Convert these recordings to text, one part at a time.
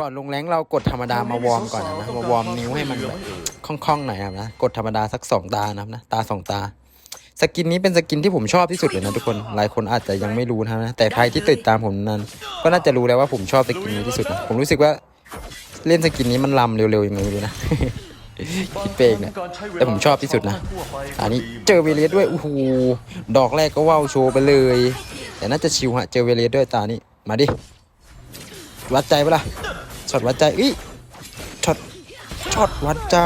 ก่อนลงแรงเรากดธรรมดามาวอร์มก่อนนะมาวอร์มนิ้วให้มันแบบคล่องๆหน่อยครับนะกดธรรมดาสักสองตานะครับนะตาสองตา สกินนี้เป็นสกินที่ผมชอบที่สุดเลยนะทุกคนหลายคนอาจจะยังไม่รู้นะครับนะแต่ใครที่ติดตามผมนั้น ก็น่าจะรู้แล้วว่าผมชอบสกินนี้ที่สุดนะผมรู้สึกว่าเล่นสกินนี้มันลำเร็วๆอย่างนี้เลยนะคิดไปเองเนี่ยแต่ผมชอบที่สุดนะ อันนี้เจอเวเลสด้วยโอ้โหดอกแรกก็ว่าวโชว์ไปเลย แต่น่าจะชิวฮะเจอเวเลสด้วยตานี้มาดิวัดใจปะล่ะ ช็อตวัดใจอุ้ยช็อตช็อตวัดใจ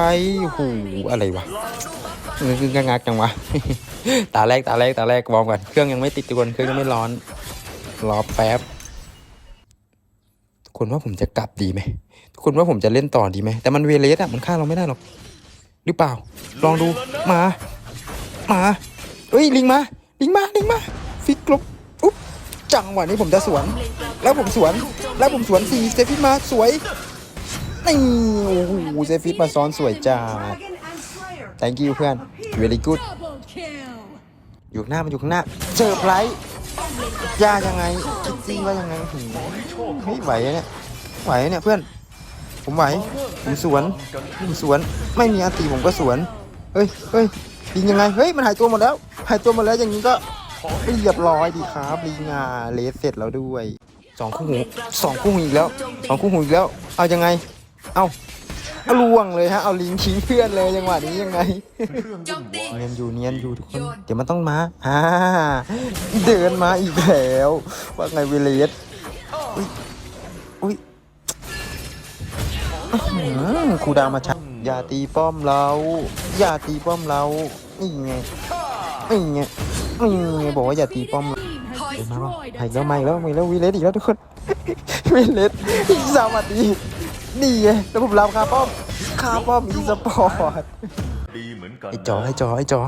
โอ้โหอะไรวะงึงงักจังวะ ตาแรกตาแรกตาแรกวอร์มก่อนเครื่องยังไม่ติดทุกคนเครื่องยังไม่ร้อน รอแป๊บทุกคนว่าผมจะกลับดีไหมทุกคนว่าผมจะเล่นต่อดีไหม แต่มันเวเลสอะมันฆ่าเราไม่ได้หรอก หรือเปล่า ลองดู มา มาเอ้ย ลิงมา ลิงมา ลิงมา ฟิกลบอุ๊บจังหวะนี้ผมจะสวน แล้วผมสวน แล้วผมสวนสี่เซฟิตมาสวยนี่โอ้โหเซฟิตมาซ้อนสวยจ้า thank you เพื่อน very good อยู่หน้ามันอยู่ข้างหน้าเซอไพร์ยายังไงคิดจริงว่ายังไงหืมเฮ้ยไหวเนี่ยไหวเนี่ยเพื่อน ผมไหว ผมสวน ผมสวน ไม่มีอาตีผมก็สวน เฮ้ยเฮ้ยลิงยังไง เฮ้ย มันหายตัวหมดแล้ว หายตัวหมดแล้วอย่างนี้ก็เรียบร้อยดีครับลิงอะเลสเสร็จแล้วด้วย สองคู่หูสองคู่หูอีกแล้วสองคู่หูอีกแล้ว เอายังไง เอาเอาล่วงเลยฮะ เอาลิงทิ้งเพื่อนเลยจังหวะนี้ยังไง เนียนอยู่เนียนอยู่ทุกคน เดี๋ยวมันต้องมาอ่าเดินมาอีกแล้ว ว่าไงเวเลสอุ้ยอุ้ยครูดาวมาชักอย่าตีป้อมเรา อย่าตีป้อมเรา นี่ไง นี่ไง นี่ไงบอกว่าอย่าตีป้อม นมาป่ะ destroyed หาย a แล้วไม่ tower. แล้วไม่แล้ววีเลสอีกแล้วทุกคนวีเลสสวัสดีนี่ไงแล้วผมรับคาป้อมคาป้อมอีสปอร์ตดีเหมือนกันไอ้จอไอ้จอไอ้จอ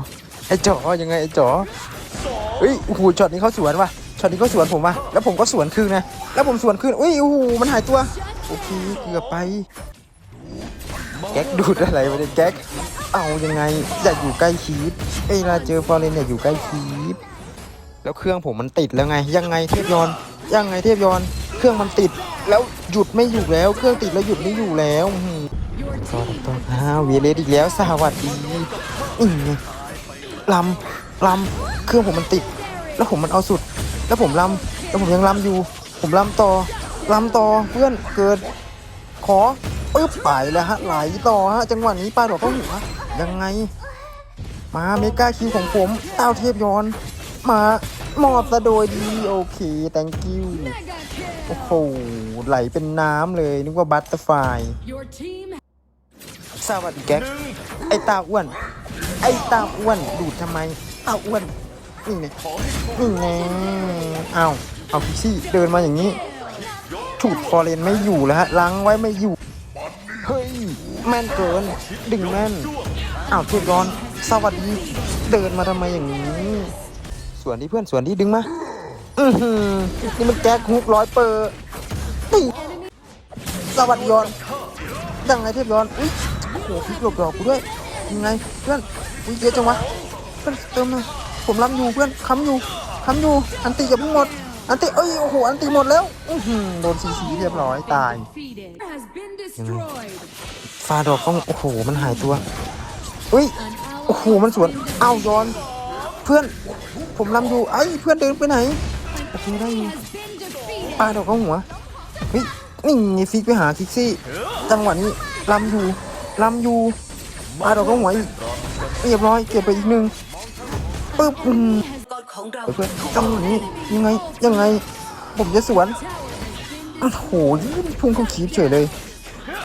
ไอ้จอยังไงไอ้จอเฮ้ยโอ้โหช็อตนี้เขาสวนว่ะช็อตนี้เขาสวนผมว่ะแล้วผมก็สวนคืนนะแล้วผมสวนคืนอุ้ยโอ้โหมันหายตัวโอเคเกือบไป แก๊กดูดอะไรไปเนี่ยแก๊กเอายังไงอย่าอยู่ใกล้คีบเวลาเจอฟอร์เรนอย่าอยู่ใกล้คีบ แล้วเครื่องผมมันติดแล้วไง ยังไงเทพยอนยังไงเทพยอนเครื่องมันติด แล้วหยุดไม่อยู่แล้ว เครื่องติดแล้วหยุดไม่อยู่แล้วอื้อต่อต่ออ้าวเวเลสอีกแล้วสวัสดีนี่ไงลำลำเครื่องผมมันติด แล้วผมมันเอาสุด แล้วผมลำแล้วผมยังลำอยู่ ผมลำต่อลำต่อเพื่อนเกิด ขอปึ๊บไปแล้วฮะไหลต่อฮะจังหวะนี้ปลาดอกเข้าหัวยังไง มาเมกาคิวของผมเต้าเทพยอน มาหมอบซะโดยดีโอเค thank you โอ้โห ไหลเป็นน้ำเลย นึกว่าบัตเตอร์ไฟสวัสดีแก๊ก ไอ้ตาอ้วน ไอ้ตาอ้วนดูดทำไมตาอ้วน นี่ไงนี่ไงเอาเอาพิกซี่เดินมาอย่างนี้ถูดฟอร์เรนไม่อยู่แล้วฮะล้างไว้ไม่อยู่ เฮ้ย แม่นเกิน ดึงแม่นอ้าวเทพร้อน สวัสดี เดินมาทำไมอย่างนี้ ส่วนที่เพื่อนส่วนที่ดึงมา อือหือนี่มันแก๊กฮุกร้อยเปอร์นี่สวัสดีย้อนยังไงเทพย้อนอุ้ยโอ้โหพลิกหลบดอกกูด้วยยังไงเพื่อนอุ้ยเยอะจังวะเพื่อนเติมมาผมรับอยู่เพื่อนค้ำอยู่ค้ำอยู่อันตีจะเพิ่งหมด อันตีเอ้ยโอ้โหอันตีหมดแล้วอื้อหือโดนซีซีเรียบร้อยตาย defeated has been destroyed. ฟาดอกต้องโอ้โหมันหายตัวอุ้ยโอ้โหมันสวนอ้าวย้อน เพื่อน ผมลำอยู่ไอ้เพื่อนเดินไปไหนโอเคได้อยู่ปาดอกเข้าหัวเฮ้ยนี่ฟิกไปหาคิกซี่ จังหวะนี้ลำอยู่ลำอยู่ปาดอกเข้าหัวอีกเรียบร้อยเก็บไปอีกหนึ่งปึ๊บอืมเพื่อนจังหวะนี้ยังไงยังไง ผมจะสวนโอ้โหยืนพุ่งเข้าขีบเฉยเลย